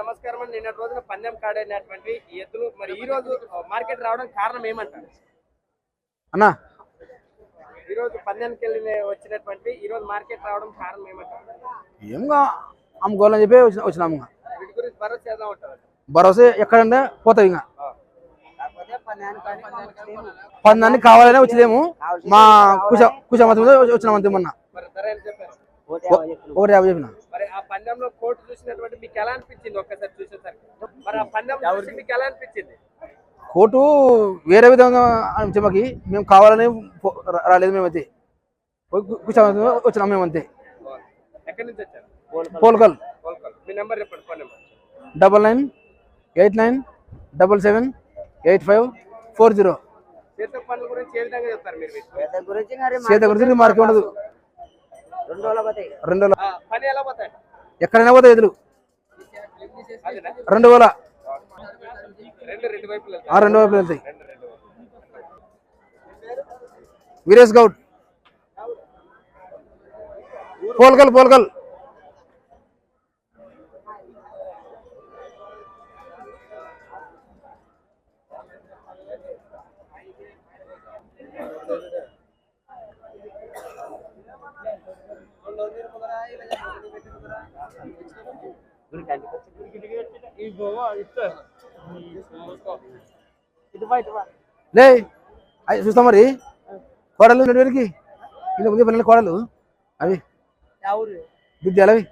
నమస్కారం అండి. నిన్న రోజున పందెం కాడైనటువంటి ఎద్దులు మరి ఈ రోజు మార్కెట్ రావడం కారణం ఏమంటారు? అన్నా. ఈ రోజు పందెంకి వెళ్ళి వచ్చినటువంటి ఈ రోజు మార్కెట్ రావడం కారణం ఏమంటారు? ఏంగా అమ్ముకోవాలని చెప్పి వచ్చిన వచ్చినాము వీటి గురించి భరోసా చేద్దాం ఉంటారు భరోసా ఎక్కడంటే పోతాయి ఇంకా. పందాన్ని కావాలనే వచ్చేదేము మా కుష కుష మతం వచ్చినాం అంతే మొన్న. ఒకటి యాభై చెప్పిన? ఆ పందెంలో కోర్టు చూసినటువంటి మీకు ఎలా అనిపించింది ఒక్కసారి చూసేసరికి? మరి ఆ పందెం చూసి మీకు ఎలా అనిపించింది? కోర్టు వేరే విధంగా అనిపించే మాకి. మేము కావాలని రాలేదు మేమైతే. పోయి కు- కుష మతం వచ్చినాం మేమంతే. ఎక్కడి నుంచి వచ్చారు? పోల్కల్. మీ నెంబర్ చెప్పండి phone number. Double nine eight nine double seven eight five four zero? చేత గురించి మార్కెట్ ఉండదు. రెండు వేల ఎక్కడైనా పోతాయి ఎదురు. రెండు వేల రెండు వైపులు వెళ్తాయి. ఆ రెండు వైపులు వెళ్తాయి. రెండు రెండు వీరేష్ గౌడ్. పోల్కల్ పోల్కల్. లే అవి చూస్తాం మరి. కోడలు వేలకి? ఇంత ముందు పన్నెండు కోడలు. అవి. దుద్ది అలవి